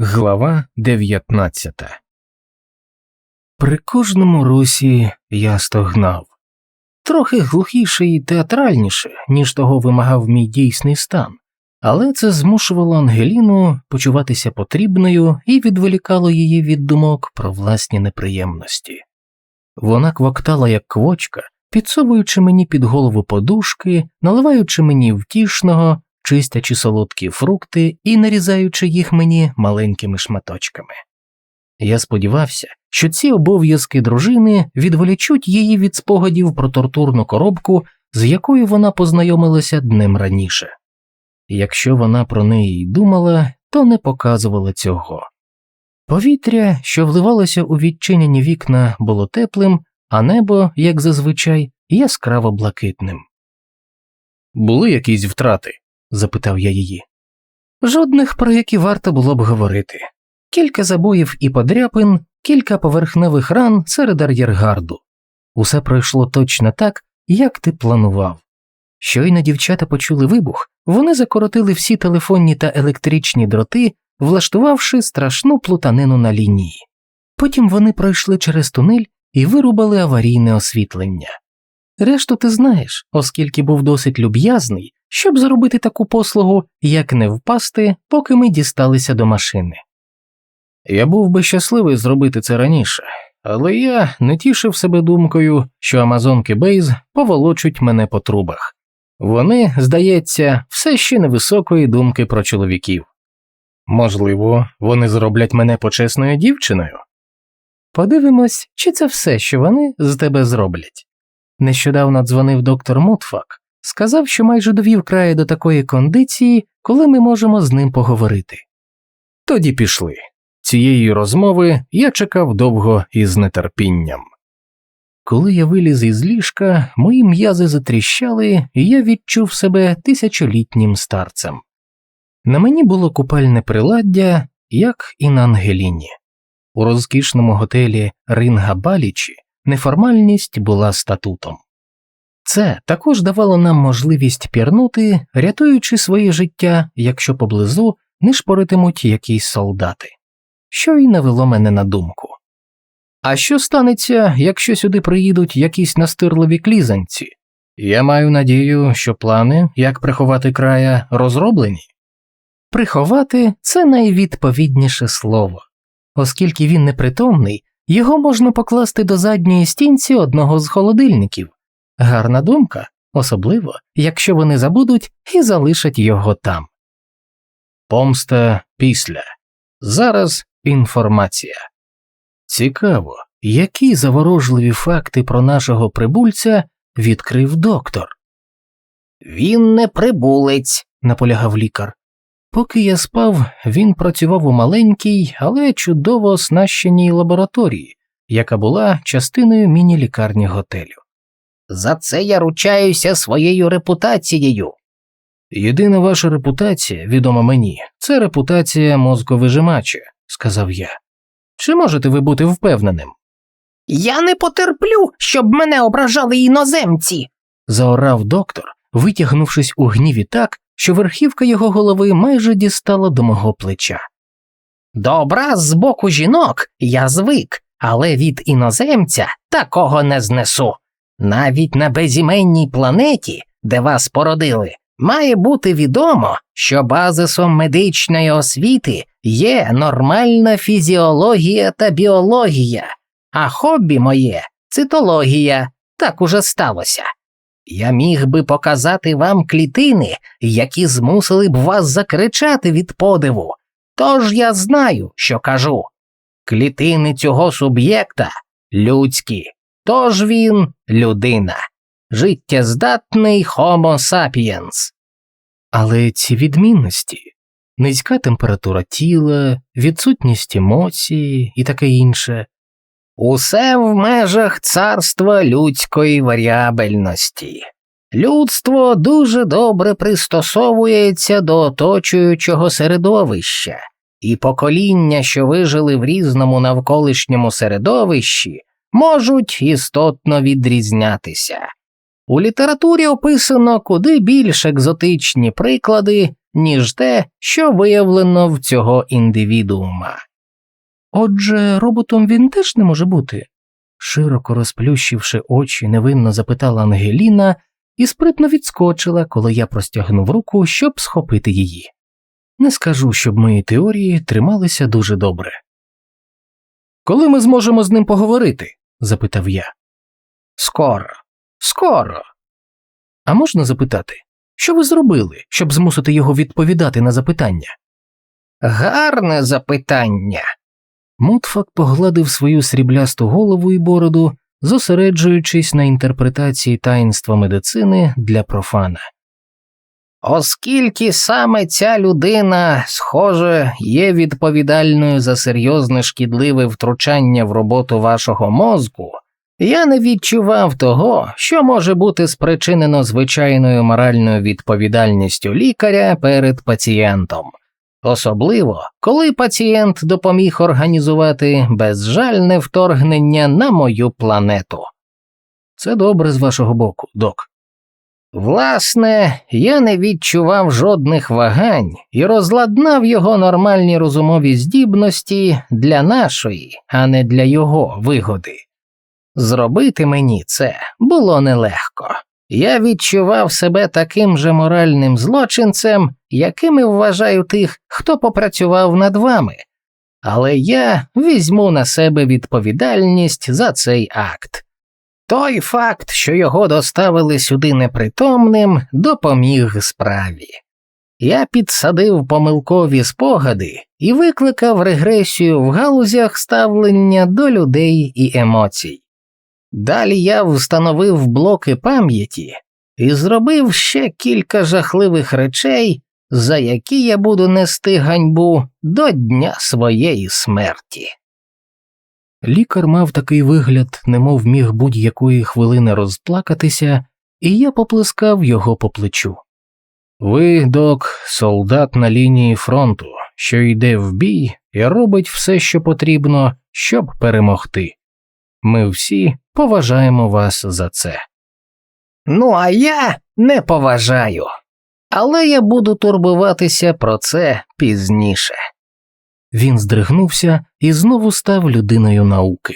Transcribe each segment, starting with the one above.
Глава 19 При кожному русі я стогнав. Трохи глухіше і театральніше, ніж того вимагав мій дійсний стан, але це змушувало Ангеліну почуватися потрібною і відволікало її від думок про власні неприємності. Вона квоктала як квочка, підсовуючи мені під голову подушки, наливаючи мені втішного чистячи солодкі фрукти і нарізаючи їх мені маленькими шматочками. Я сподівався, що ці обов'язки дружини відволічуть її від спогадів про тортурну коробку, з якою вона познайомилася днем раніше. Якщо вона про неї й думала, то не показувала цього. Повітря, що вливалося у відчинені вікна, було теплим, а небо, як зазвичай, яскраво блакитним. Були якісь втрати? Запитав я її. Жодних, про які варто було б говорити. Кілька забоїв і подряпин, кілька поверхневих ран серед ар'єргарду. Усе пройшло точно так, як ти планував. Щойно дівчата почули вибух, вони закоротили всі телефонні та електричні дроти, влаштувавши страшну плутанину на лінії. Потім вони пройшли через тунель і вирубали аварійне освітлення. Решту ти знаєш, оскільки був досить люб'язний, щоб зробити таку послугу, як не впасти, поки ми дісталися до машини. Я був би щасливий зробити це раніше, але я не тішив себе думкою, що амазонки Бейз поволочуть мене по трубах. Вони, здається, все ще невисокої думки про чоловіків. Можливо, вони зроблять мене почесною дівчиною. Подивимось, чи це все, що вони з тебе зроблять. Нещодавно дзвонив доктор Мутфак, сказав, що майже довів крає до такої кондиції, коли ми можемо з ним поговорити. Тоді пішли. Цієї розмови я чекав довго і з нетерпінням. Коли я виліз із ліжка, мої м'язи затріщали, і я відчув себе тисячолітнім старцем. На мені було купальне приладдя, як і на Ангеліні. У розкішному готелі Ринга Балічі неформальність була статутом. Це також давало нам можливість пірнути, рятуючи своє життя, якщо поблизу не шпоритимуть якісь солдати, що й навело мене на думку. А що станеться, якщо сюди приїдуть якісь настирливі клізанці? Я маю надію, що плани, як приховати края, розроблені. Приховати це найвідповідніше слово, оскільки він непритомний, його можна покласти до задньої стінці одного з холодильників. Гарна думка, особливо, якщо вони забудуть і залишать його там. Помста після. Зараз інформація. Цікаво, які заворожливі факти про нашого прибульця відкрив доктор. Він не прибулець, наполягав лікар. Поки я спав, він працював у маленькій, але чудово оснащеній лабораторії, яка була частиною міні-лікарні готелю. За це я ручаюся своєю репутацією. Єдина ваша репутація, відома мені, це репутація мозковижимача, сказав я. Чи можете ви бути впевненим? Я не потерплю, щоб мене ображали іноземці. заорав доктор, витягнувшись у гніві так, що верхівка його голови майже дістала до мого плеча. До образ з боку жінок я звик, але від іноземця такого не знесу. Навіть на безіменній планеті, де вас породили, має бути відомо, що базисом медичної освіти є нормальна фізіологія та біологія, а хобі моє цитологія, так уже сталося. Я міг би показати вам клітини, які змусили б вас закричати від подиву. Тож я знаю, що кажу. Клітини цього суб'єкта людські, тож він людина, життєздатний Homo sapiens. Але ці відмінності низька температура тіла, відсутність емоцій і таке інше. Усе в межах царства людської варіабельності. Людство дуже добре пристосовується до оточуючого середовища, і покоління, що вижили в різному навколишньому середовищі, можуть істотно відрізнятися. У літературі описано куди більш екзотичні приклади, ніж те, що виявлено в цього індивідуума. Отже, роботом він теж не може бути? Широко розплющивши очі, невинно запитала Ангеліна і спритно відскочила, коли я простягнув руку, щоб схопити її. Не скажу, щоб мої теорії трималися дуже добре. Коли ми зможемо з ним поговорити? Запитав я. Скоро, скоро. А можна запитати, що ви зробили, щоб змусити його відповідати на запитання? Гарне запитання. Мутфак погладив свою сріблясту голову і бороду, зосереджуючись на інтерпретації таїнства медицини для профана. Оскільки саме ця людина, схоже, є відповідальною за серйозне шкідливе втручання в роботу вашого мозку, я не відчував того, що може бути спричинено звичайною моральною відповідальністю лікаря перед пацієнтом, особливо коли пацієнт допоміг організувати безжальне вторгнення на мою планету. Це добре з вашого боку, док. Власне, я не відчував жодних вагань і розладнав його нормальні розумові здібності для нашої, а не для його вигоди. Зробити мені це було нелегко. Я відчував себе таким же моральним злочинцем, якими вважаю тих, хто попрацював над вами, але я візьму на себе відповідальність за цей акт. Той факт, що його доставили сюди непритомним, допоміг справі. Я підсадив помилкові спогади і викликав регресію в галузях ставлення до людей і емоцій. Далі я встановив блоки пам'яті і зробив ще кілька жахливих речей, за які я буду нести ганьбу до дня своєї смерті. Лікар мав такий вигляд, немов міг будь-якої хвилини розплакатися, і я поплескав його по плечу. Ви, док, солдат на лінії фронту, що йде в бій і робить все, що потрібно, щоб перемогти. Ми всі поважаємо вас за це. Ну, а я не поважаю. Але я буду турбуватися про це пізніше. Він здригнувся і знову став людиною науки.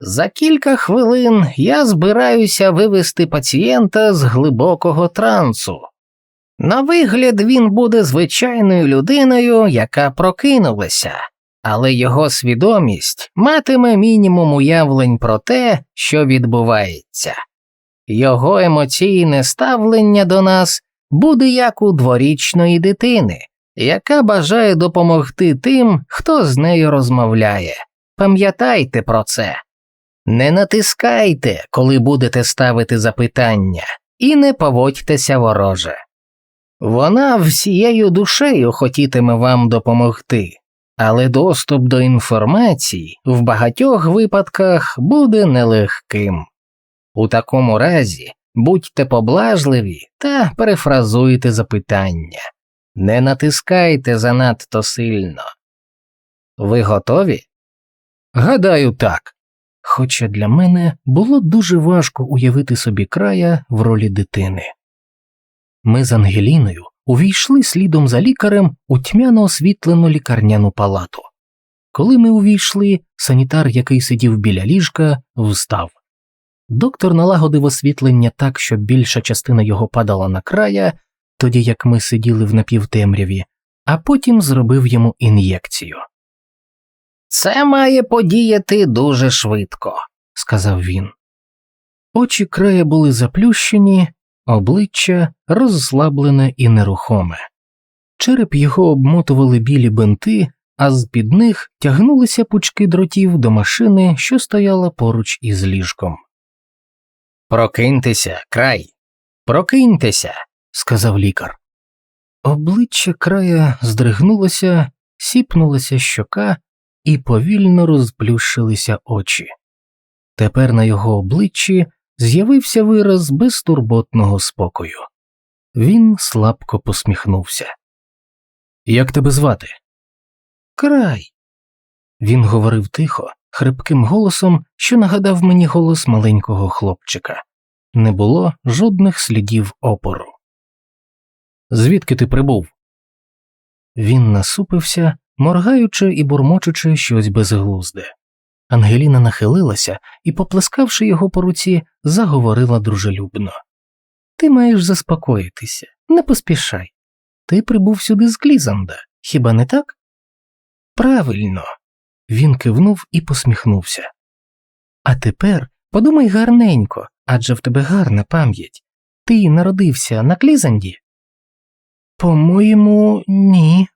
За кілька хвилин я збираюся вивести пацієнта з глибокого трансу. На вигляд він буде звичайною людиною, яка прокинулася, але його свідомість матиме мінімум уявлень про те, що відбувається. Його емоційне ставлення до нас буде як у дворічної дитини, яка бажає допомогти тим, хто з нею розмовляє. Пам'ятайте про це. Не натискайте, коли будете ставити запитання, і не поводьтеся вороже. Вона всією душею хотітиме вам допомогти, але доступ до інформації в багатьох випадках буде нелегким. У такому разі будьте поблажливі та перефразуйте запитання. Не натискайте занадто сильно. Ви готові? Гадаю, так. Хоча для мене було дуже важко уявити собі края в ролі дитини. Ми з Ангеліною увійшли слідом за лікарем у тьмяно освітлену лікарняну палату. Коли ми увійшли, санітар, який сидів біля ліжка, встав. Доктор налагодив освітлення так, щоб більша частина його падала на края, тоді як ми сиділи в напівтемряві, а потім зробив йому ін'єкцію. Це має подіяти дуже швидко. сказав він. Очі края були заплющені, обличчя розслаблене і нерухоме. Череп його обмотували білі бинти, а з під них тягнулися пучки дротів до машини, що стояла поруч із ліжком. Прокиньтеся, край. Прокиньтеся. Сказав лікар. Обличчя края здригнулося, сіпнулася щока і повільно розплющилися очі. Тепер на його обличчі з'явився вираз безтурботного спокою. Він слабко посміхнувся. Як тебе звати? Край. Він говорив тихо, хрипким голосом, що нагадав мені голос маленького хлопчика. Не було жодних слідів опору. Звідки ти прибув? Він насупився, моргаючи і бурмочучи щось безглузде. Ангеліна нахилилася і, поплескавши його по руці, заговорила дружелюбно. Ти маєш заспокоїтися, не поспішай. Ти прибув сюди з Клізанда, хіба не так? Правильно. Він кивнув і посміхнувся. А тепер подумай гарненько, адже в тебе гарна пам'ять. Ти народився на Клізанді? По-моєму, ні.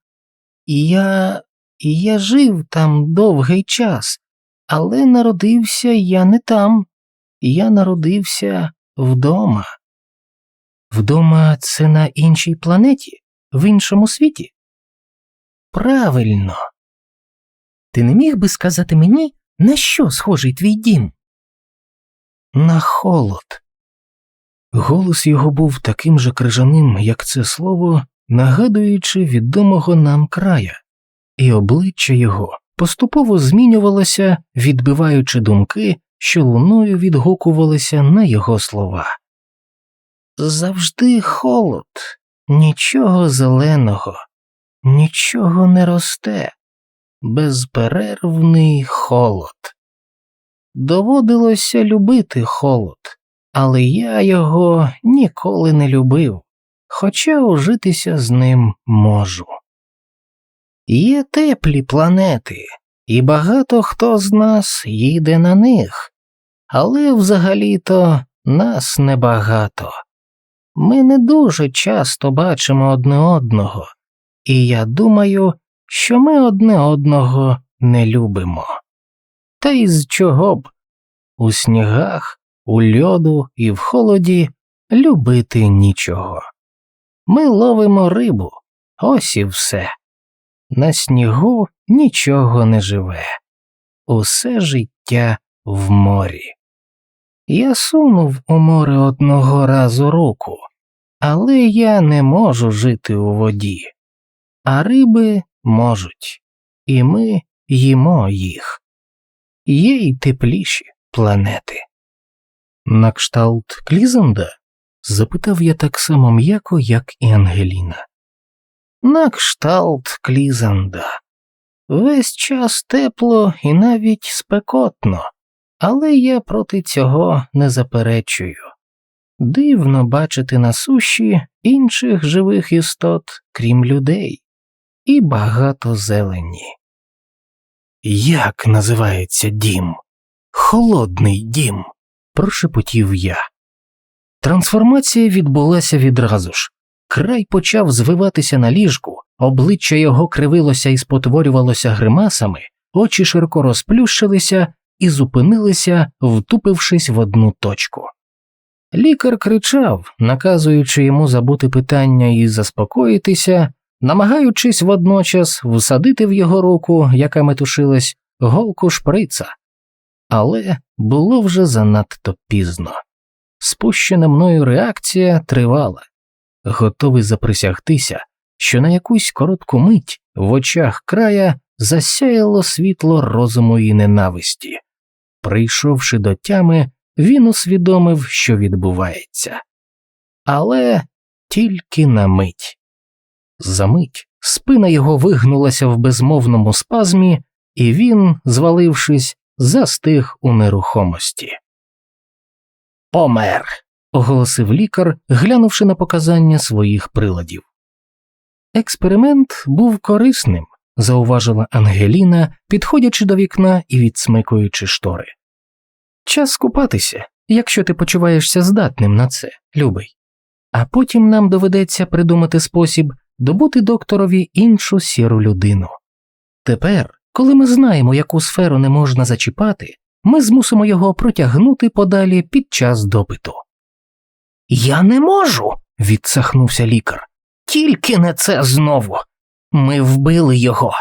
Я. я жив там довгий час, але народився я не там. Я народився вдома. Вдома це на іншій планеті, в іншому світі? Правильно. Ти не міг би сказати мені, на що схожий твій дім? На холод. Голос його був таким же крижаним, як це слово, нагадуючи відомого нам края, і обличчя його поступово змінювалося, відбиваючи думки, що луною відгукувалися на його слова. Завжди холод, нічого зеленого, нічого не росте, безперервний холод. Доводилося любити холод, але я його ніколи не любив, хоча ужитися з ним можу. Є теплі планети, і багато хто з нас їде на них, але взагалі-то нас небагато. Ми не дуже часто бачимо одне одного, і я думаю, що ми одне одного не любимо. Та й з чого б у снігах, у льоду і в холоді любити нічого. Ми ловимо рибу, ось і все. На снігу нічого не живе, усе життя в морі. Я сунув у море одного разу руку, але я не можу жити у воді, а риби можуть, і ми їмо їх. Є й тепліші планети. На кшталт Клізанда? Запитав я так само м'яко, як і Ангеліна. На кшталт Клізанда. Весь час тепло і навіть спекотно, але я проти цього не заперечую. Дивно бачити на суші інших живих істот, крім людей, і багато зелені. Як називається дім? Холодний дім, прошепотів я. Трансформація відбулася відразу ж. Край почав звиватися на ліжку, обличчя його кривилося і спотворювалося гримасами, очі широко розплющилися і зупинилися, втупившись в одну точку. Лікар кричав, наказуючи йому забути питання і заспокоїтися, намагаючись водночас всадити в його руку, яка метушилась, голку шприца. Але було вже занадто пізно. Спущена мною реакція тривала, готовий заприсягтися, що на якусь коротку мить в очах края засяяло світло розуму і ненависті. Прийшовши до тями, він усвідомив, що відбувається. Але тільки на мить. За мить спина його вигнулася в безмовному спазмі, і він, звалившись, застиг у нерухомості. Помер. оголосив лікар, глянувши на показання своїх приладів. Експеримент був корисним, зауважила Ангеліна, підходячи до вікна і відсмикуючи штори. Час скупатися, якщо ти почуваєшся здатним на це, любий. А потім нам доведеться придумати спосіб добути докторові іншу сіру людину. Тепер, коли ми знаємо, яку сферу не можна зачіпати, ми змусимо його протягнути подалі під час допиту. Я не можу. відсахнувся лікар. Тільки не це знову. Ми вбили його.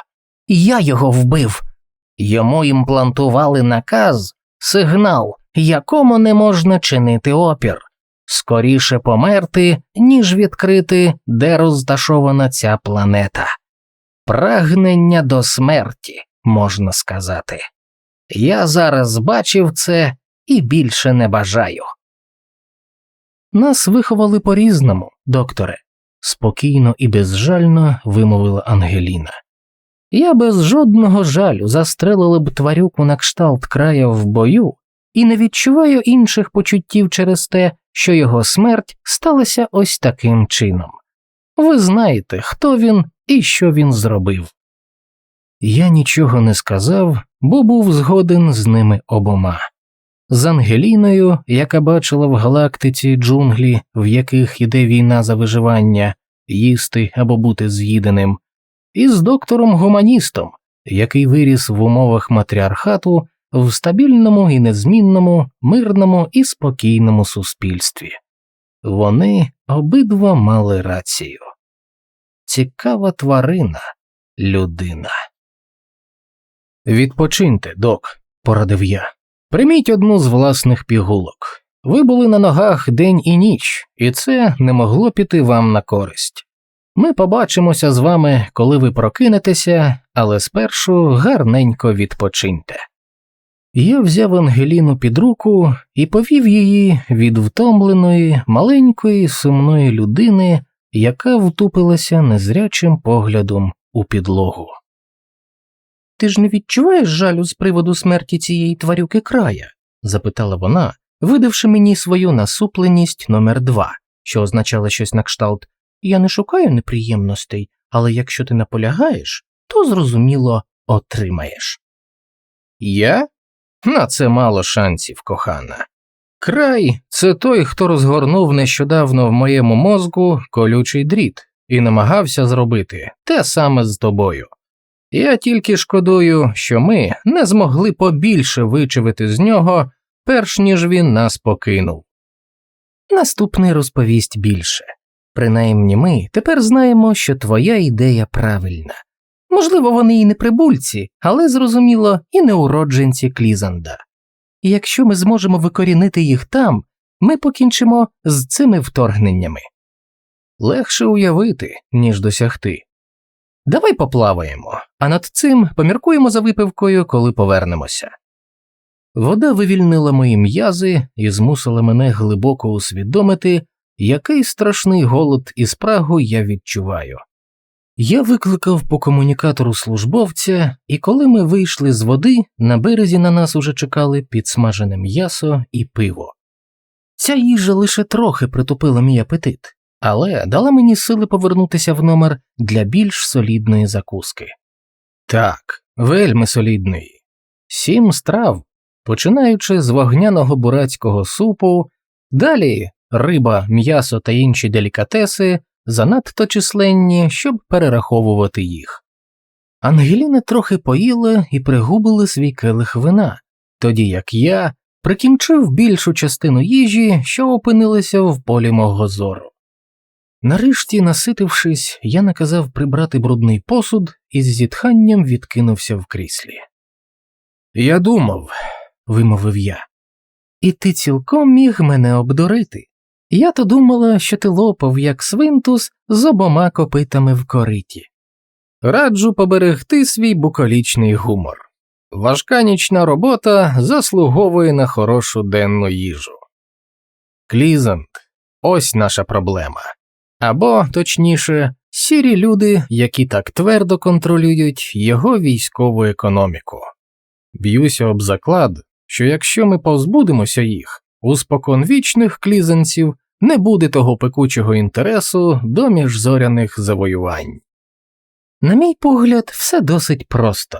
Я його вбив. Йому імплантували наказ, сигнал, якому не можна чинити опір. Скоріше померти, ніж відкрити, де розташована ця планета. Прагнення до смерті, можна сказати. Я зараз бачив це і більше не бажаю. Нас виховали по різному, докторе. спокійно і безжально вимовила Ангеліна. Я без жодного жалю застрелила б тварюку на кшталт края в бою і не відчуваю інших почуттів через те, що його смерть сталася ось таким чином. Ви знаєте, хто він і що він зробив. Я нічого не сказав, бо був згоден з ними обома. З Ангеліною, яка бачила в галактиці джунглі, в яких іде війна за виживання, їсти або бути з'їденим, і з доктором гуманістом, який виріс в умовах матріархату в стабільному і незмінному, мирному і спокійному суспільстві. Вони обидва мали рацію. Цікава тварина, людина. Відпочиньте, док, порадив я. Прийміть одну з власних пігулок. Ви були на ногах день і ніч, і це не могло піти вам на користь. Ми побачимося з вами, коли ви прокинетеся, але спершу гарненько відпочиньте. Я взяв Ангеліну під руку і повів її від втомленої, маленької, сумної людини, яка втупилася незрячим поглядом у підлогу. Ти ж не відчуваєш жалю з приводу смерті цієї тварюки края? запитала вона, видавши мені свою насупленість номер два, що означало щось на кшталт Я не шукаю неприємностей, але якщо ти наполягаєш, то зрозуміло отримаєш. Я? На це мало шансів, кохана. Край це той, хто розгорнув нещодавно в моєму мозку колючий дріт і намагався зробити те саме з тобою. Я тільки шкодую, що ми не змогли побільше вичавити з нього, перш ніж він нас покинув. Наступний розповість більше. Принаймні ми тепер знаємо, що твоя ідея правильна. Можливо, вони і не прибульці, але зрозуміло, і не уродженці Клізанда. І якщо ми зможемо викорінити їх там, ми покінчимо з цими вторгненнями. Легше уявити, ніж досягти. Давай поплаваємо, а над цим поміркуємо за випивкою, коли повернемося. Вода вивільнила мої м'язи і змусила мене глибоко усвідомити, який страшний голод і спрагу я відчуваю. Я викликав по комунікатору службовця, і коли ми вийшли з води, на березі на нас уже чекали підсмажене м'ясо і пиво. Ця їжа лише трохи притупила мій апетит, але дала мені сили повернутися в номер для більш солідної закуски. Так, вельми солідної. Сім страв, починаючи з вогняного бурацького супу, далі риба, м'ясо та інші делікатеси, занадто численні, щоб перераховувати їх. Ангеліна трохи поїла і пригубила свій келих вина, тоді як я прикінчив більшу частину їжі, що опинилася в полі мого зору. Нарешті, наситившись, я наказав прибрати брудний посуд і з зітханням відкинувся в кріслі. Я думав, вимовив я, і ти цілком міг мене обдурити. Я то думала, що ти лопав, як свинтус, з обома копитами в кориті. Раджу поберегти свій буколічний гумор. Важка нічна робота заслуговує на хорошу денну їжу. Клізант ось наша проблема. Або, точніше, сірі люди, які так твердо контролюють його військову економіку. Б'юся об заклад, що якщо ми позбудемося їх, у споконвічних клізанців не буде того пекучого інтересу до міжзоряних завоювань. На мій погляд, все досить просто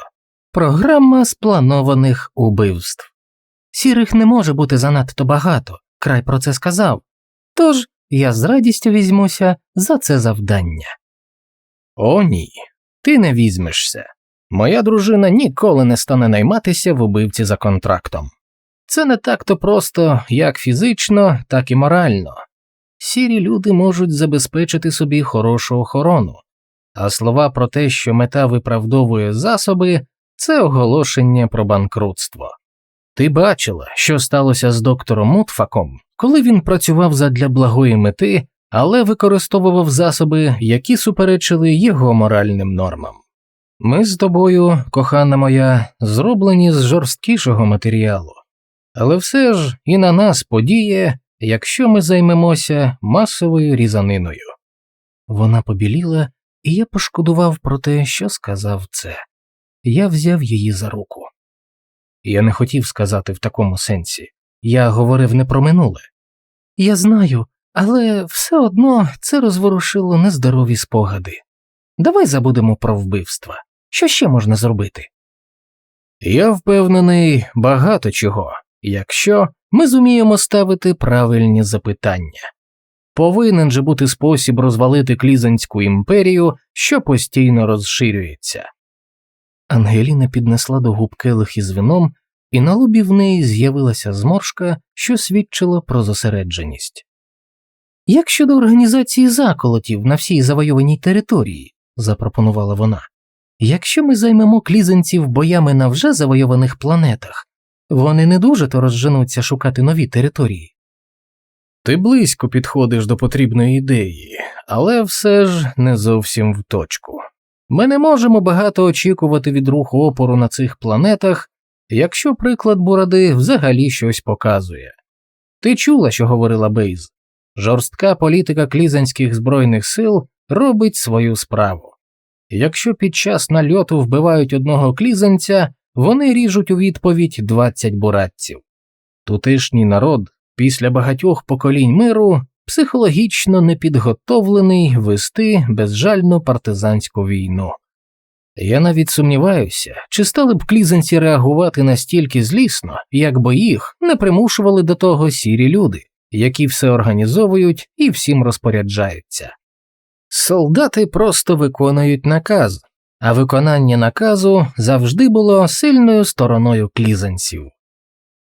програма спланованих убивств. Сірих не може бути занадто багато, край про це сказав. Тож я з радістю візьмуся за це завдання. О, ні, ти не візьмешся. Моя дружина ніколи не стане найматися в убивці за контрактом. Це не так то просто як фізично, так і морально. Сірі люди можуть забезпечити собі хорошу охорону, а слова про те, що мета виправдовує засоби, це оголошення про банкрутство. Ти бачила, що сталося з доктором Мутфаком, коли він працював задля благої мети, але використовував засоби, які суперечили його моральним нормам. Ми з тобою, кохана моя, зроблені з жорсткішого матеріалу, але все ж і на нас подіє, якщо ми займемося масовою різаниною. Вона побіліла, і я пошкодував про те, що сказав це. Я взяв її за руку. Я не хотів сказати в такому сенсі. Я говорив не про минуле. Я знаю, але все одно це розворушило нездорові спогади. Давай забудемо про вбивства. Що ще можна зробити? Я впевнений багато чого, якщо ми зуміємо ставити правильні запитання. Повинен же бути спосіб розвалити клізанську імперію, що постійно розширюється. Ангеліна піднесла до губ келих із вином, і на лобі в неї з'явилася зморшка, що свідчила про зосередженість. Як щодо організації заколотів на всій завойованій території, запропонувала вона, якщо ми займемо клізанців боями на вже завойованих планетах, вони не дуже то розженуться шукати нові території. Ти близько підходиш до потрібної ідеї, але все ж не зовсім в точку. Ми не можемо багато очікувати від руху опору на цих планетах, якщо приклад Буради взагалі щось показує. Ти чула, що говорила Бейз? Жорстка політика клізанських збройних сил робить свою справу. Якщо під час нальоту вбивають одного клізанця, вони ріжуть у відповідь 20 буратців. Тутешній народ після багатьох поколінь миру психологічно не підготовлений вести безжальну партизанську війну. Я навіть сумніваюся, чи стали б клізанці реагувати настільки злісно, якби їх не примушували до того сірі люди, які все організовують і всім розпоряджаються. Солдати просто виконують наказ, а виконання наказу завжди було сильною стороною клізанців.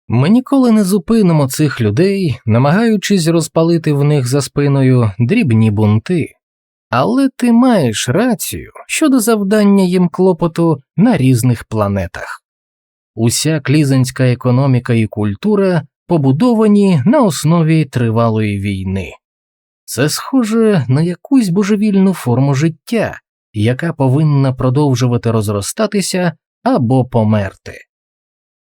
Ми ніколи не зупинимо цих людей, намагаючись розпалити в них за спиною дрібні бунти, але ти маєш рацію щодо завдання їм клопоту на різних планетах. Уся клізанська економіка і культура побудовані на основі тривалої війни. Це схоже на якусь божевільну форму життя, яка повинна продовжувати розростатися або померти.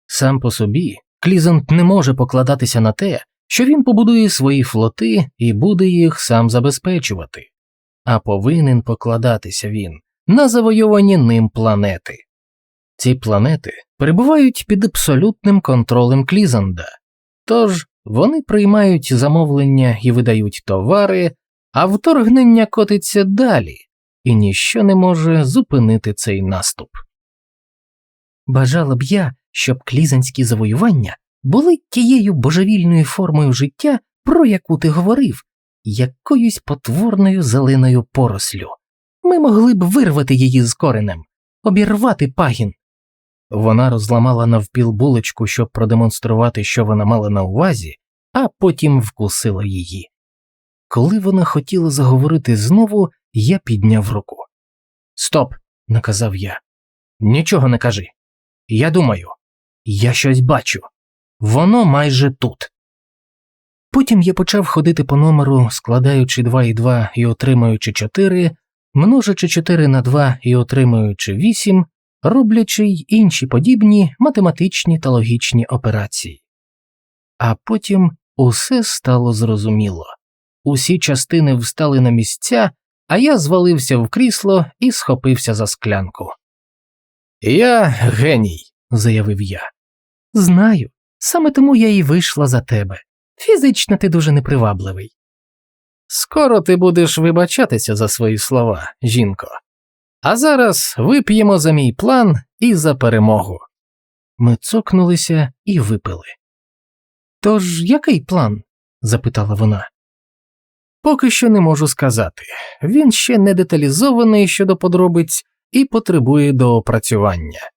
Сам по собі Клізант не може покладатися на те, що він побудує свої флоти і буде їх сам забезпечувати, а повинен покладатися він на завойовані ним планети. Ці планети перебувають під абсолютним контролем Клізанда, тож вони приймають замовлення і видають товари, а вторгнення котиться далі, і ніщо не може зупинити цей наступ. Бажала б я, щоб клізанські завоювання були тією божевільною формою життя, про яку ти говорив, якоюсь потворною зеленою порослю. Ми могли б вирвати її з коренем, обірвати пагін. Вона розламала навпіл булочку, щоб продемонструвати, що вона мала на увазі, а потім вкусила її. Коли вона хотіла заговорити знову, я підняв руку. Стоп, наказав я. Нічого не кажи. Я думаю, я щось бачу. Воно майже тут. Потім я почав ходити по номеру, складаючи 2 і 2 і отримуючи 4, множачи 4 на 2 і отримуючи 8, роблячи й інші подібні математичні та логічні операції. А потім усе стало зрозуміло. Усі частини встали на місця, а я звалився в крісло і схопився за склянку. Я геній, заявив я. Знаю, саме тому я і вийшла за тебе. Фізично ти дуже непривабливий. Скоро ти будеш вибачатися за свої слова, жінко. А зараз вип'ємо за мій план і за перемогу. Ми цокнулися і випили. Тож який план? запитала вона. Поки що не можу сказати. Він ще не деталізований щодо подробиць і потребує доопрацювання.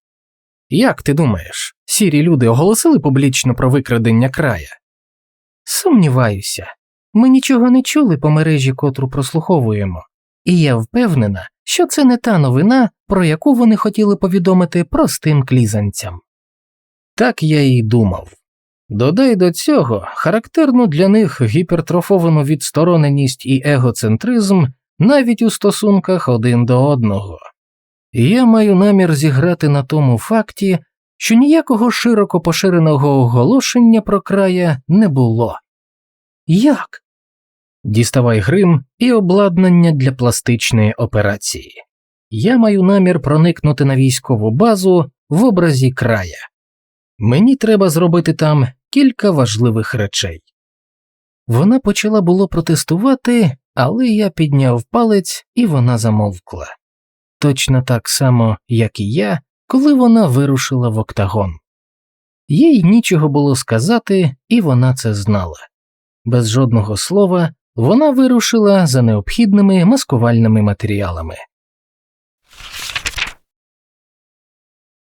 Як ти думаєш, сірі люди оголосили публічно про викрадення края? Сумніваюся, ми нічого не чули по мережі, котру прослуховуємо, і я впевнена, що це не та новина, про яку вони хотіли повідомити простим клізанцям. Так я і думав. Додай до цього характерну для них гіпертрофовану відстороненість і егоцентризм навіть у стосунках один до одного. Я маю намір зіграти на тому факті, що ніякого широко поширеного оголошення про края не було. Як? Діставай грим і обладнання для пластичної операції. Я маю намір проникнути на військову базу в образі края. Мені треба зробити там кілька важливих речей. Вона почала було протестувати, але я підняв палець і вона замовкла. Точно так само, як і я, коли вона вирушила в октагон. Їй нічого було сказати, і вона це знала. Без жодного слова вона вирушила за необхідними маскувальними матеріалами.